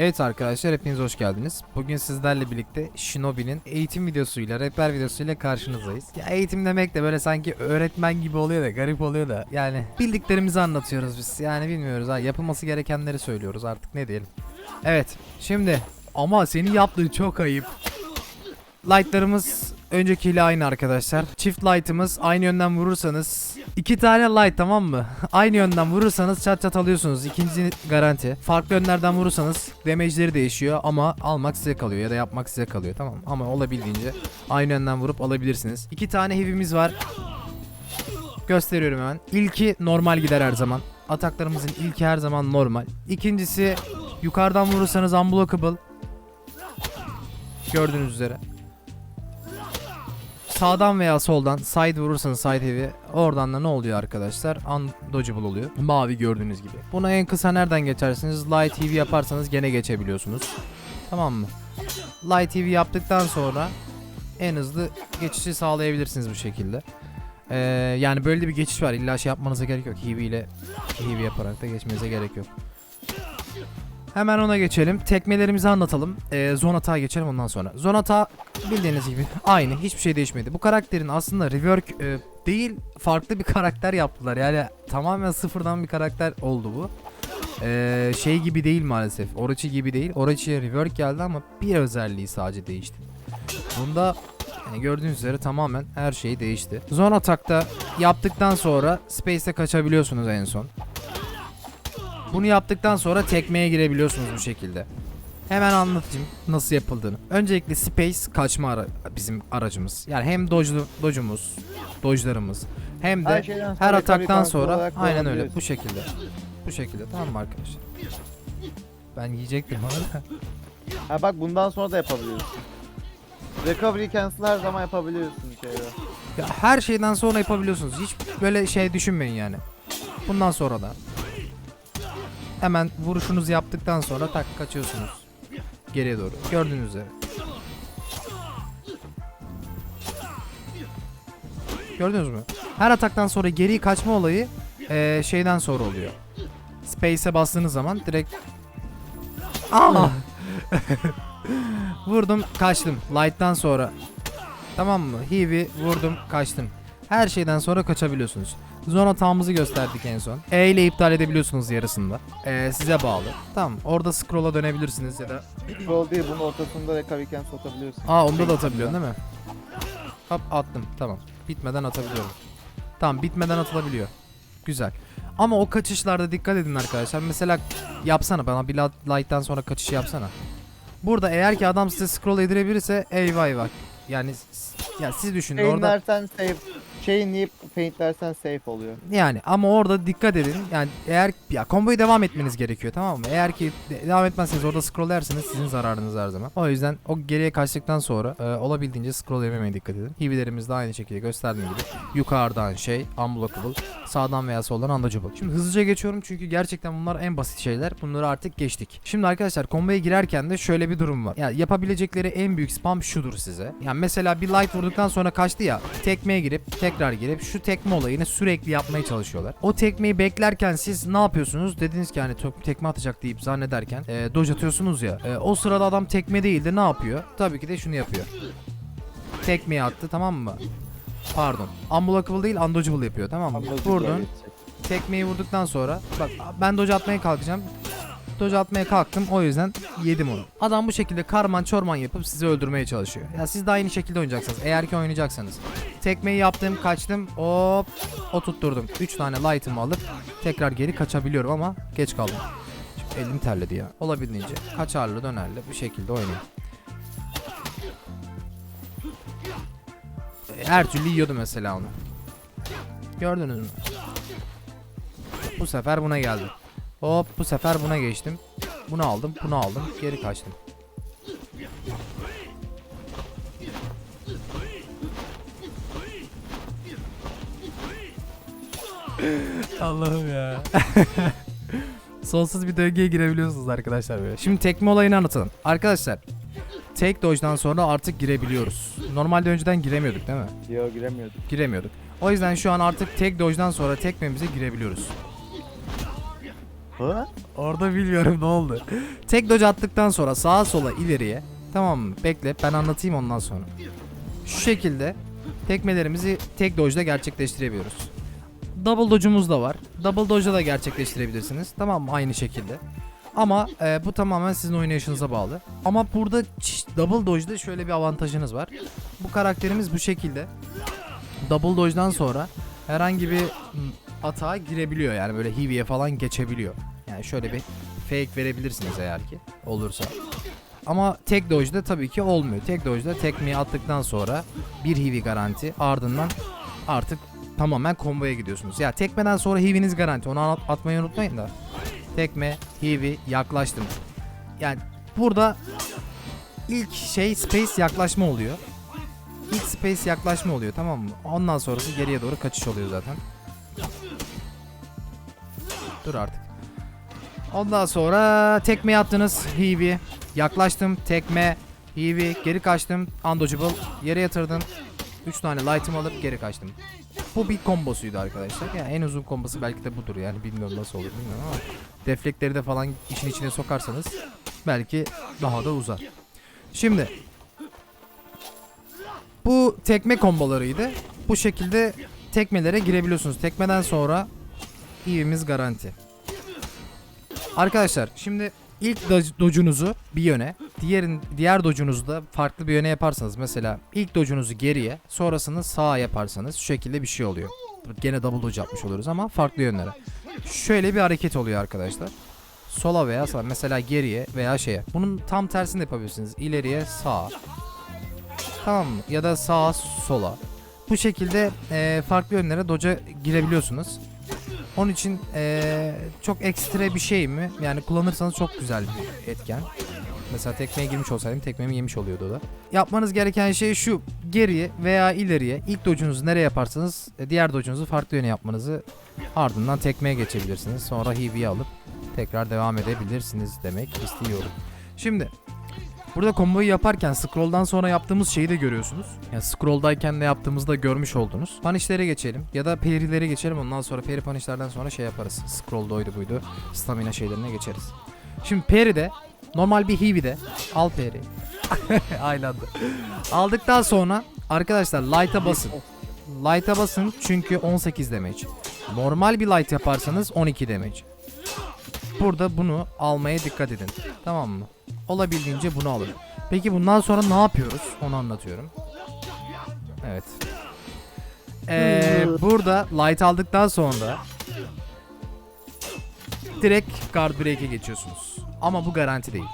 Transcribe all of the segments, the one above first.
Evet arkadaşlar hepiniz hoş geldiniz. Bugün sizlerle birlikte Shinobi'nin eğitim videosuyla, rehber videosuyla karşınızdayız. Ya eğitim demek de böyle sanki öğretmen gibi oluyor da garip oluyor da yani bildiklerimizi anlatıyoruz biz. Yani bilmiyoruz ha yapılması gerekenleri söylüyoruz artık ne diyelim. Evet şimdi ama senin yaptığın çok ayıp. Light'larımız öncekiyle aynı arkadaşlar. Çift light'ımız aynı yönden vurursanız iki tane light tamam mı? aynı yönden vurursanız çat çat alıyorsunuz. İkinci garanti. Farklı yönlerden vurursanız damage'leri değişiyor ama almak size kalıyor ya da yapmak size kalıyor tamam mı? Ama olabildiğince aynı yönden vurup alabilirsiniz. İki tane heavy'miz var. Gösteriyorum hemen. İlki normal gider her zaman. Ataklarımızın ilki her zaman normal. İkincisi yukarıdan vurursanız unblockable. Gördüğünüz üzere. Sağdan veya soldan side vurursanız side heavy oradan da ne oluyor arkadaşlar? Undodgeable oluyor. Mavi gördüğünüz gibi. Buna en kısa nereden geçersiniz? Light heavy yaparsanız gene geçebiliyorsunuz. Tamam mı? Light heavy yaptıktan sonra en hızlı geçişi sağlayabilirsiniz bu şekilde. Ee, yani böyle bir geçiş var. İlla şey yapmanıza gerek yok. Heavy ile heavy yaparak da geçmenize gerek yok. Hemen ona geçelim. Tekmelerimizi anlatalım. Ee, atağa geçelim ondan sonra. Zone atağı bildiğiniz gibi aynı. Hiçbir şey değişmedi. Bu karakterin aslında rework e, değil farklı bir karakter yaptılar. Yani tamamen sıfırdan bir karakter oldu bu. Ee, şey gibi değil maalesef. Orochi gibi değil. Orochi'ye rework geldi ama bir özelliği sadece değişti. Bunda yani gördüğünüz üzere tamamen her şey değişti. Atakta yaptıktan sonra space'e kaçabiliyorsunuz en son. Bunu yaptıktan sonra tekmeye girebiliyorsunuz bu şekilde. Hemen anlatayım nasıl yapıldığını. Öncelikle space kaçma ara bizim aracımız. Yani hem dodge dodge'umuz, dodge'larımız hem de Her her sonra ataktan sonra aynen öyle bu şekilde. Bu şekilde tamam mı arkadaşlar? Ben yiyecektim ama. Ha bak bundan sonra da yapabiliyorsun. Recovery cancel her zaman yapabiliyorsun şeyde. Ya her şeyden sonra yapabiliyorsunuz. Hiç böyle şey düşünmeyin yani. Bundan sonra da. Hemen vuruşunuzu yaptıktan sonra tak kaçıyorsunuz. Geriye doğru. Gördüğünüz üzere. Gördünüz mü? Her ataktan sonra geri kaçma olayı eee, şeyden sonra oluyor. Space'e bastığınız zaman direkt Aa! Vurdum, kaçtım. Light'tan sonra Tamam mı? Heavy vurdum kaçtım. Her şeyden sonra kaçabiliyorsunuz. Zone atağımızı gösterdik en son. E ile iptal edebiliyorsunuz yarısında. E, size bağlı. Tamam orada scroll'a dönebilirsiniz ya da... Scroll değil bunun ortasında recovery cancel atabiliyorsun. Aa onda da atabiliyorsun değil mi? Hop attım tamam. Bitmeden atabiliyorum. Tamam bitmeden atılabiliyor. Güzel. Ama o kaçışlarda dikkat edin arkadaşlar. Mesela yapsana bana bir light'tan sonra kaçışı yapsana. Burada eğer ki adam size scroll edirebilirse eyvah eyvah. Yani ya siz düşünün orada Chainlersen save, chainleyip faintlersen safe oluyor. Yani ama orada dikkat edin. Yani eğer ya komboyu devam etmeniz gerekiyor tamam mı? Eğer ki de- devam etmezseniz orada scroll ederseniz sizin zararınız her zaman. O yüzden o geriye kaçtıktan sonra e, olabildiğince scroll yememeye dikkat edin. Hibilerimiz de aynı şekilde gösterdiğim gibi yukarıdan şey unblockable, sağdan veya soldan undodgeable. Şimdi hızlıca geçiyorum çünkü gerçekten bunlar en basit şeyler. Bunları artık geçtik. Şimdi arkadaşlar komboya girerken de şöyle bir durum var. Ya yapabilecekleri en büyük spam şudur size. Yani mesela bir light vurduktan sonra kaçtı ya. Tekmeye girip tekrar girip şu tekme olayını sürekli yapmaya çalışıyorlar. O tekmeyi beklerken siz ne yapıyorsunuz? Dediniz ki hani tekme atacak deyip zannederken e, dodge atıyorsunuz ya. E, o sırada adam tekme değil de ne yapıyor? Tabii ki de şunu yapıyor. Tekmeyi attı tamam mı? Pardon. Unblockable değil undodgeable yapıyor tamam mı? Vurdun. Tekmeyi vurduktan sonra bak ben dodge atmaya kalkacağım. Dodge atmaya kalktım o yüzden yedim onu. Adam bu şekilde karman çorman yapıp sizi öldürmeye çalışıyor. Ya siz de aynı şekilde oynayacaksınız eğer ki oynayacaksanız. Tekmeyi yaptım kaçtım hop o tutturdum. 3 tane light'ımı alıp tekrar geri kaçabiliyorum ama geç kaldım. Şimdi elim terledi ya. Olabildiğince kaçarlı dönerli bir şekilde oynayın. Her türlü yiyordu mesela onu. Gördünüz mü? Bu sefer buna geldim. Hop bu sefer buna geçtim. Bunu aldım, bunu aldım, geri kaçtım. Allah'ım ya. Sonsuz bir döngüye girebiliyorsunuz arkadaşlar böyle. Şimdi tekme olayını anlatalım. Arkadaşlar tek dodge'dan sonra artık girebiliyoruz. Normalde önceden giremiyorduk değil mi? Yo giremiyorduk. giremiyorduk. O yüzden şu an artık tek dodge'dan sonra tekmemize girebiliyoruz. Hı? Orada bilmiyorum ne oldu. Tek dodge attıktan sonra sağa sola ileriye. Tamam mı? Bekle ben anlatayım ondan sonra. Şu şekilde tekmelerimizi tek dodge'da gerçekleştirebiliyoruz. Double dodge'umuz da var. Double dodge'da da gerçekleştirebilirsiniz. Tamam mı? Aynı şekilde. Ama e, bu tamamen sizin oynayışınıza bağlı. Ama burada double dodge'da şöyle bir avantajınız var. Bu karakterimiz bu şekilde. Double dodge'dan sonra herhangi bir atağa girebiliyor yani böyle heavy'ye falan geçebiliyor. Yani şöyle bir fake verebilirsiniz eğer ki olursa. Ama tek dodge'da tabii ki olmuyor. Tek dodge'da tekmeyi attıktan sonra bir heavy garanti ardından artık tamamen komboya gidiyorsunuz. Ya tekmeden sonra heavy'niz garanti. Onu at- atmayı unutmayın da. Tekme, heavy, yaklaştım. Yani burada ilk şey space yaklaşma oluyor. İlk space yaklaşma oluyor tamam mı? Ondan sonrası geriye doğru kaçış oluyor zaten. Dur artık. Ondan sonra tekme attınız heavy. Yaklaştım tekme heavy geri kaçtım undodgeable yere yatırdım. 3 tane light'ım alıp geri kaçtım. Bu bir kombosuydu arkadaşlar. Yani en uzun kombosu belki de budur yani bilmiyorum nasıl olur bilmiyorum ama deflektleri de falan işin içine sokarsanız belki daha da uzar. Şimdi bu tekme kombolarıydı. Bu şekilde tekmelere girebiliyorsunuz. Tekmeden sonra ivimiz garanti. Arkadaşlar şimdi ilk do- docunuzu bir yöne, diğerin diğer docunuzu da farklı bir yöne yaparsanız mesela ilk docunuzu geriye, sonrasını sağa yaparsanız şu şekilde bir şey oluyor. Gene double doge yapmış oluyoruz ama farklı yönlere. Şöyle bir hareket oluyor arkadaşlar. Sola veya sağa mesela geriye veya şeye. Bunun tam tersini de yapabilirsiniz. İleriye sağa. Tamam mı? Ya da sağa sola. Bu şekilde eee, farklı yönlere doca girebiliyorsunuz. Onun için eee, çok ekstra bir şey mi? Yani kullanırsanız çok güzel bir etken. Mesela tekmeye girmiş olsaydım tekmemi yemiş oluyordu o da. Yapmanız gereken şey şu. Geriye veya ileriye ilk docunuzu nereye yaparsanız e, diğer docunuzu farklı yöne yapmanızı ardından tekmeye geçebilirsiniz. Sonra heavy'yi alıp tekrar devam edebilirsiniz demek istiyorum. Şimdi Burada komboyu yaparken scroll'dan sonra yaptığımız şeyi de görüyorsunuz. Yani scroll'dayken de yaptığımızda görmüş oldunuz. Punish'lere geçelim ya da parry'lere geçelim. Ondan sonra parry punish'lerden sonra şey yaparız. Scroll'da oydu buydu. Stamina şeylerine geçeriz. Şimdi parry'de normal bir heavy'de al parry. Aynı anda. Aldıktan sonra arkadaşlar light'a basın. Light'a basın çünkü 18 damage. Normal bir light yaparsanız 12 damage. Burada bunu almaya dikkat edin. Tamam mı? Olabildiğince bunu alın. Peki bundan sonra ne yapıyoruz? Onu anlatıyorum. Evet. Ee, burada light aldıktan sonra direkt guard break'e geçiyorsunuz. Ama bu garanti değil.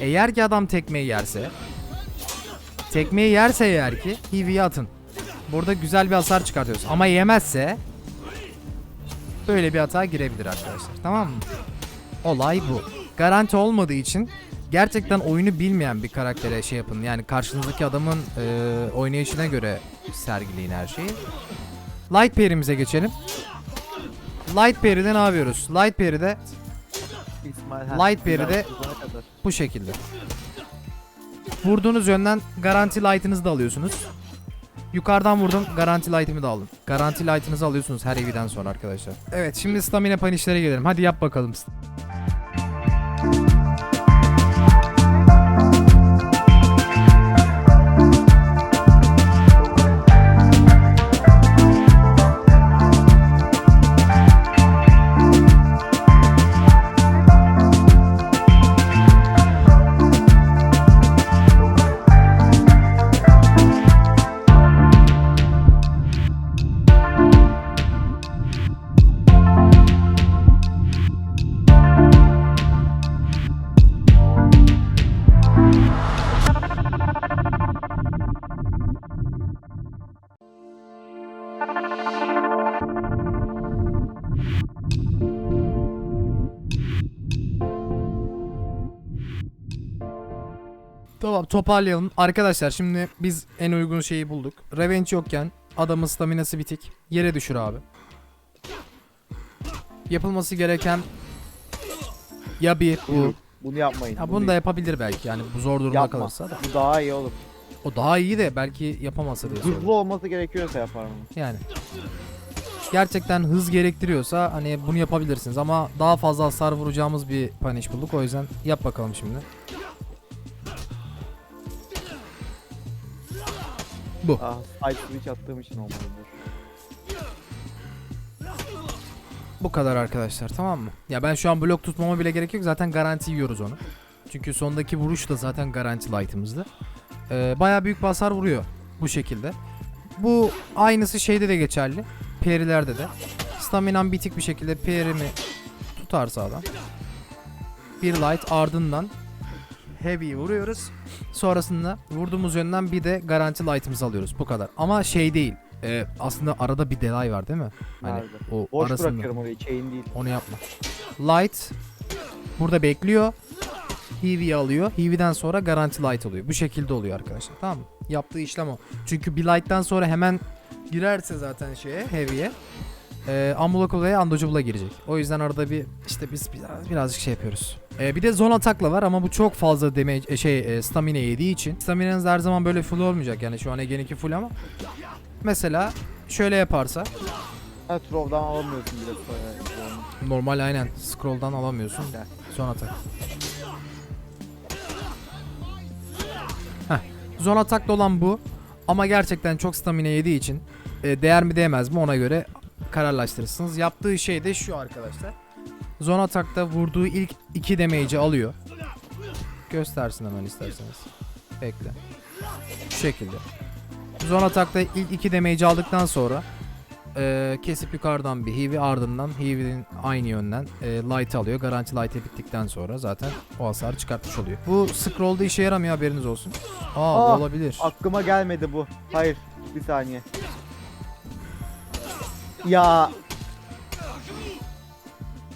Eğer ki adam tekmeyi yerse tekmeyi yerse eğer ki heavy'yi atın. Burada güzel bir hasar çıkartıyoruz. Ama yemezse böyle bir hata girebilir arkadaşlar. Tamam mı? Olay bu. Garanti olmadığı için gerçekten oyunu bilmeyen bir karaktere şey yapın. Yani karşınızdaki adamın e, oynayışına göre sergileyin her şeyi. Light parry'mize geçelim. Light parry'de ne yapıyoruz? Light İsmail Light kadar. bu şekilde. Vurduğunuz yönden garanti light'ınızı da alıyorsunuz. Yukarıdan vurdum garanti light'ımı da alın. Garanti light'ınızı alıyorsunuz her eviden sonra arkadaşlar. Evet şimdi stamina punish'lere gelelim. Hadi yap bakalım. Tamam toparlayalım. Arkadaşlar şimdi biz en uygun şeyi bulduk. Revenge yokken adamın staminası bitik. Yere düşür abi. Yapılması gereken ya bir bu. Bu, bunu yapmayın. Ya bunu da yapabilir belki yani bu zor durumda Yapma. kalırsa da. Bu daha iyi olur. O daha iyi de belki yapamazsa diye Hızlı söylüyorum. olması gerekiyorsa yapar bunu. Yani. Gerçekten hız gerektiriyorsa hani bunu yapabilirsiniz ama daha fazla hasar vuracağımız bir punish bulduk o yüzden yap bakalım şimdi. Bu. Ah, side switch attığım için olmalıdır. Bu kadar arkadaşlar tamam mı? Ya ben şu an blok tutmama bile gerek yok zaten garanti yiyoruz onu. Çünkü sondaki vuruş da zaten garanti light'ımızdı. Ee, Baya büyük bir hasar vuruyor bu şekilde. Bu aynısı şeyde de geçerli. Peri'lerde de. Staminam bitik bir şekilde Peri'mi tutarsa adam. Bir light ardından heavy vuruyoruz. Sonrasında vurduğumuz yönden bir de garanti light'ımızı alıyoruz. Bu kadar. Ama şey değil. Ee, aslında arada bir delay var değil mi? Hani Nerede? o Boş arasında. bırakıyorum orayı, chain değil. Onu yapma. Light burada bekliyor. Heavy'yi alıyor. Heavy'den sonra garanti light oluyor. Bu şekilde oluyor arkadaşlar. Tamam mı? Yaptığı işlem o. Çünkü bir light'tan sonra hemen girerse zaten şeye heavy'ye e, unblockable ve undodgeable'a girecek. O yüzden arada bir işte biz biraz, birazcık şey yapıyoruz. E, bir de zone atakla var ama bu çok fazla damage, e, şey e, stamina yediği için staminanız her zaman böyle full olmayacak. Yani şu an Ege'ninki full ama mesela şöyle yaparsa Trov'dan alamıyorsun bile. Normal aynen. Scroll'dan alamıyorsun. Son atak. Heh. Zon ataklı olan bu. Ama gerçekten çok stamina yediği için e, değer mi değmez mi ona göre kararlaştırırsınız. Yaptığı şey de şu arkadaşlar. Zon atakta vurduğu ilk iki damage'i alıyor. Göstersin hemen isterseniz. Bekle. Şu şekilde. Zon atakta ilk iki damage'i aldıktan sonra ee, kesip yukarıdan bir heavy ardından heavy'nin aynı yönden e, light alıyor. Garanti light'e bittikten sonra zaten o hasarı çıkartmış oluyor. Bu scroll'da işe yaramıyor haberiniz olsun. Aa, Aa, olabilir. Aklıma gelmedi bu. Hayır. Bir saniye. Ya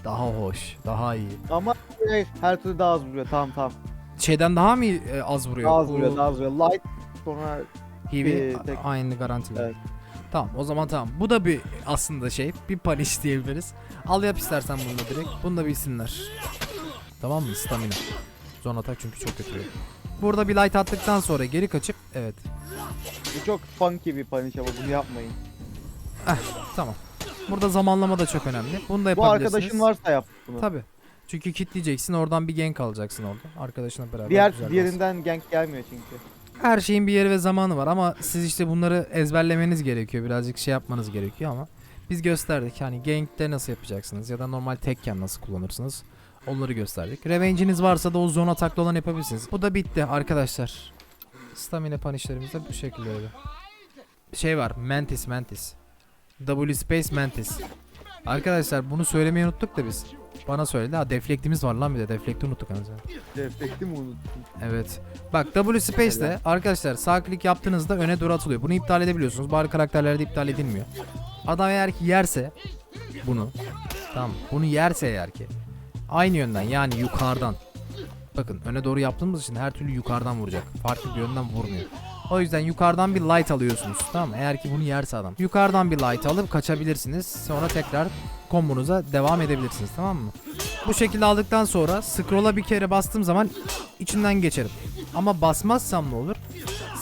Daha hoş, daha iyi. ama hayır, her türlü daha az vuruyor. Tamam tamam. Şeyden daha mı e, az vuruyor? Daha az vuruyor, daha az vuruyor. Light sonra bir a- tek- aynı garantili. Evet. Tamam o zaman tamam. Bu da bir aslında şey, bir punish diyebiliriz. Al yap istersen bunu da direkt. Bunu da bilsinler. Tamam mı? Stamina. Zone atak çünkü çok kötü. Burada bir light attıktan sonra geri kaçıp evet bu çok funky bir punish ama bunu yapmayın. Tamam. Burada zamanlama da çok önemli. Bunu da Bu yapabilirsiniz. arkadaşın varsa yap bunu. Tabi. Çünkü kitleyeceksin oradan bir gank alacaksın orada. Arkadaşına beraber. Diğer güzel diğerinden gank gelmiyor çünkü. Her şeyin bir yeri ve zamanı var ama siz işte bunları ezberlemeniz gerekiyor. Birazcık şey yapmanız gerekiyor ama biz gösterdik. Hani gank'te nasıl yapacaksınız ya da normal tekken nasıl kullanırsınız. Onları gösterdik. Revenge'iniz varsa da o zone ataklı olan yapabilirsiniz. Bu da bitti arkadaşlar. Stamina punishlerimiz de bu şekilde öyle. Şey var. Mantis Mantis. W Space Mantis. Arkadaşlar bunu söylemeyi unuttuk da biz. Bana söyledi. Ha deflektimiz var lan bir de. Deflekti unuttuk anasını. Reflekti mi unuttun? Evet. Bak W Space'de arkadaşlar sağ klik yaptığınızda öne doğru atılıyor. Bunu iptal edebiliyorsunuz. Bazı karakterlerde iptal edilmiyor. Adam eğer ki yerse bunu tamam bunu yerse eğer ki aynı yönden yani yukarıdan bakın öne doğru yaptığımız için her türlü yukarıdan vuracak. Farklı bir yönden vurmuyor. O yüzden yukarıdan bir light alıyorsunuz. Tamam mı? Eğer ki bunu yerse adam. Yukarıdan bir light alıp kaçabilirsiniz. Sonra tekrar kombonuza devam edebilirsiniz. Tamam mı? Bu şekilde aldıktan sonra scroll'a bir kere bastığım zaman içinden geçerim. Ama basmazsam ne olur?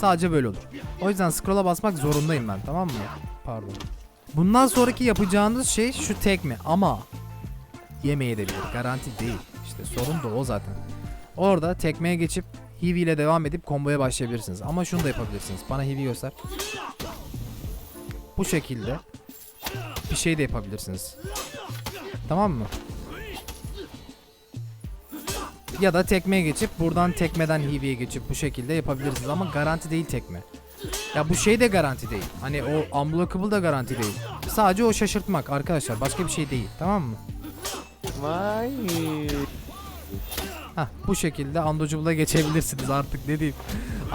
Sadece böyle olur. O yüzden scroll'a basmak zorundayım ben tamam mı? Pardon. Bundan sonraki yapacağınız şey şu tekme ama yemeyebilir. Garanti değil. İşte sorun da o zaten. Orada tekmeye geçip Heavy ile devam edip komboya başlayabilirsiniz. Ama şunu da yapabilirsiniz. Bana Heavy göster. Bu şekilde bir şey de yapabilirsiniz. Tamam mı? Ya da tekmeye geçip buradan tekmeden Heavy'ye geçip bu şekilde yapabilirsiniz ama garanti değil tekme. Ya bu şey de garanti değil. Hani o unblockable da garanti değil. Sadece o şaşırtmak arkadaşlar. Başka bir şey değil. Tamam mı? Vay. Hah bu şekilde undodgeable'a geçebilirsiniz artık ne diyeyim.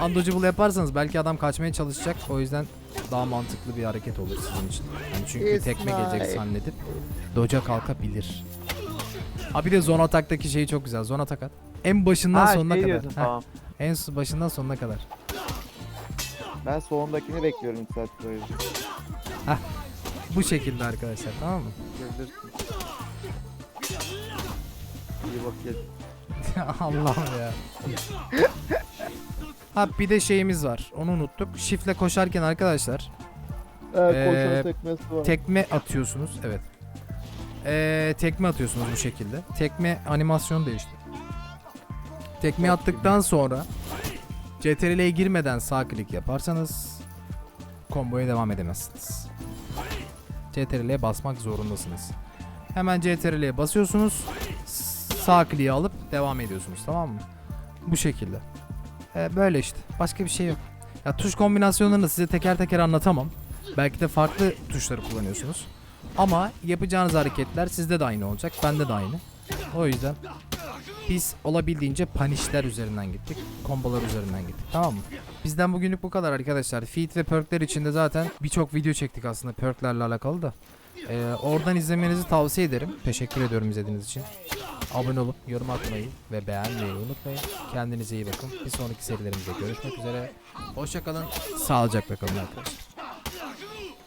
Undodgeable yaparsanız belki adam kaçmaya çalışacak. O yüzden daha mantıklı bir hareket olur sizin için. Yani çünkü tekme gelecek zannedip doca kalkabilir. Ha bir de zone ataktaki şey çok güzel. Zone atak at. En başından Ha, sonuna şey kadar. diyorsun, Heh, tamam. en başından sonuna kadar. Ben sonundakini bekliyorum 2 saat boyunca. Bu şekilde arkadaşlar tamam mı? Gördürsün. İyi bakayım. Allah'ım ya. ha bir de şeyimiz var. Onu unuttuk. Shift'le koşarken arkadaşlar Evet Ee, tekmesi var. Tekme atıyorsunuz. Evet. Ee, tekme atıyorsunuz bu şekilde. Tekme animasyonu değişti. Tekme attıktan sonra CTRL'ye girmeden sağ klik yaparsanız komboya devam edemezsiniz. CTRL'ye basmak zorundasınız. Hemen CTRL'ye basıyorsunuz. Sağ kliği alıp devam ediyorsunuz tamam mı? Bu şekilde. Ee, böyle işte. Başka bir şey yok. Ya tuş kombinasyonlarını size teker teker anlatamam. Belki de farklı tuşları kullanıyorsunuz. Ama yapacağınız hareketler sizde de aynı olacak. Bende de aynı. O yüzden biz olabildiğince punishler üzerinden gittik. Kombolar üzerinden gittik. Tamam mı? Bizden bugünlük bu kadar arkadaşlar. Feat ve perkler içinde zaten birçok video çektik aslında perklerle alakalı da. Ee, oradan izlemenizi tavsiye ederim. Teşekkür ediyorum izlediğiniz için. Abone olup yorum atmayı ve beğenmeyi unutmayın. Kendinize iyi bakın. Bir sonraki serilerimizde görüşmek üzere. Hoşçakalın. Sağlıcakla kalın arkadaşlar.